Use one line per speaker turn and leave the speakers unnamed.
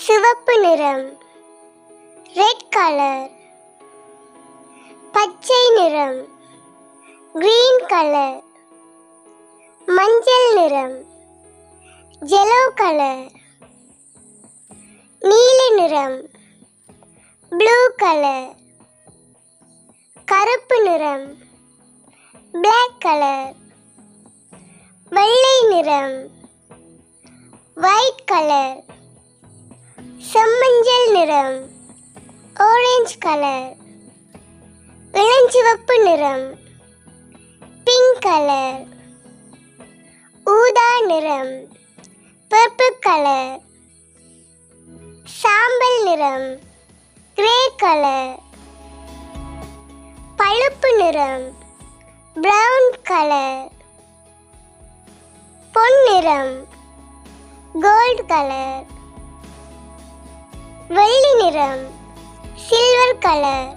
சிவப்பு நிறம். Red colour பச்சை நிறம். கிரீன் கலர் மஞ்சள் நிறம். ஜெலோ கலர் நீல நிறம். ப்ளூ கலர் கருப்பு நிறம். பிளாக் கலர் வெள்ளை நிறம். ஒயிட் கலர் நிறம் ஆரஞ்சு கலர் இளஞ்சிவப்பு நிறம் பிங்க் கலர் ஊதா நிறம் பர்பிள் கலர் சாம்பல் நிறம் கிரே கலர் பழுப்பு நிறம் பிரவுன் கலர் பொன் நிறம் கோல்ட் கலர் வெள்ளி நிறம் சில்வர் கலர்